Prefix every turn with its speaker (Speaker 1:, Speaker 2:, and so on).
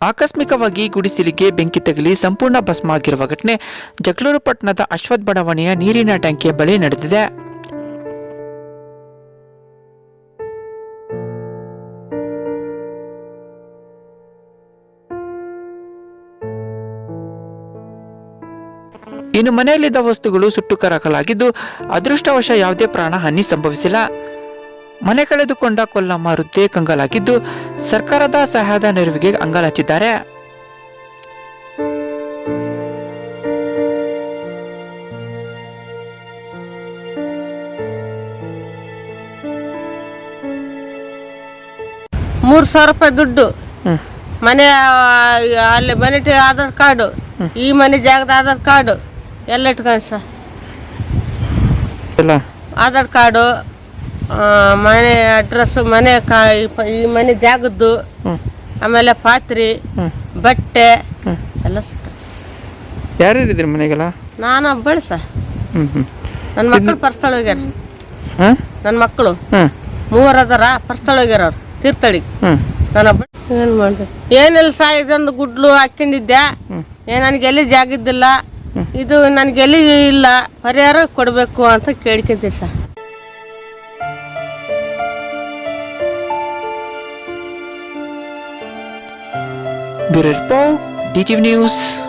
Speaker 1: ಆಕಸ್ಮಿಕವಾಗಿ ಗುಡಿಸಿಲಿಗೆ ಬೆಂಕಿ ತಗುಲಿ ಸಂಪೂರ್ಣ ಭಸ್ಮ ಆಗಿರುವ ಘಟನೆ ಜಗಳೂರು ಪಟ್ಟಣದ ಅಶ್ವಥ್ ಬಡಾವಣೆಯ ನೀರಿನ ಟ್ಯಾಂಕಿಯ ಬಳಿ ನಡೆದಿದೆ. ಇನ್ನು ಮನೆಯಲ್ಲಿದ್ದ ವಸ್ತುಗಳು ಸುಟ್ಟು ಕರಕಲಾಗಿದ್ದು, ಅದೃಷ್ಟವಶ ಯಾವುದೇ ಪ್ರಾಣ ಹಾನಿ ಸಂಭವಿಸಿಲ್ಲ. ಮನೆ ಕಳೆದುಕೊಂಡ ಕೊಲ್ಲಮ್ಮ ವೃದ್ಧೆ ಕಂಗಾಲಾಗಿದ್ದು ಸರ್ಕಾರದ ಸಹಾಯದ ನೆರವಿಗೆ ಅಂಗಾಲಾಚಿದ್ದಾರೆ.
Speaker 2: ಮೂರು ಸಾವಿರ ರೂಪಾಯಿ ದುಡ್ಡು. ಮನೆ ಅಲ್ಲಿ ಮನೆ ಆಧಾರ್ ಕಾರ್ಡು. ಈ ಮನೆ ಜಾಗದ ಆಧಾರ್ ಕಾರ್ಡ್. ಎಲ್ಲ ಇಟ್ಕೊಂಡು ಸರ್ ಆಧಾರ್ ಕಾರ್ಡು ಮನೆ ಅಡ್ರೆಸ್ ಮನೆ ಕಾ ಈ ಮನೆ ಜಾಗದ್ದು ಆಮೇಲೆ ಪಾತ್ರಿ ಬಟ್ಟೆ. ಎಲ್ಲ ಸುಟ್ಟು
Speaker 1: ಯಾರ್ಯಾರಿದ್ರಿ ಮನೆಗೆಲ್ಲ?
Speaker 2: ನಾನು ಒಬ್ಬಳು ಸರ್. ನನ್ನ ಮಕ್ಕಳು ಪರ್ಸ್ತಳ ಹೋಗ್ಯಾರ. ನನ್ನ ಮಕ್ಕಳು. ಮೂವರ ಅದಾರ ಪರ್ಸ್ತಳ ಹೋಗ್ಯಾರ ಅವ್ರು ತೀರ್ಥಳಿಗೆ ನಾನು ಒಬ್ಬ ಏನು ಮಾಡಿದೆ? ಏನಿಲ್ಲ ಸಾ ಇದೊಂದು ಗುಡ್ಲು ಹಾಕೊಂಡಿದ್ದೆ ಏ ನನಗೆ ಎಲ್ಲಿ ಜಾಗಿದ್ದಿಲ್ಲ ಇದು ನನಗೆ ಎಲ್ಲಿ ಇಲ್ಲ ಪರಿಹಾರ ಕೊಡಬೇಕು ಅಂತ ಕೇಳ್ಕೊಂತೀವಿ sir.
Speaker 1: Bureau Report, DTV News.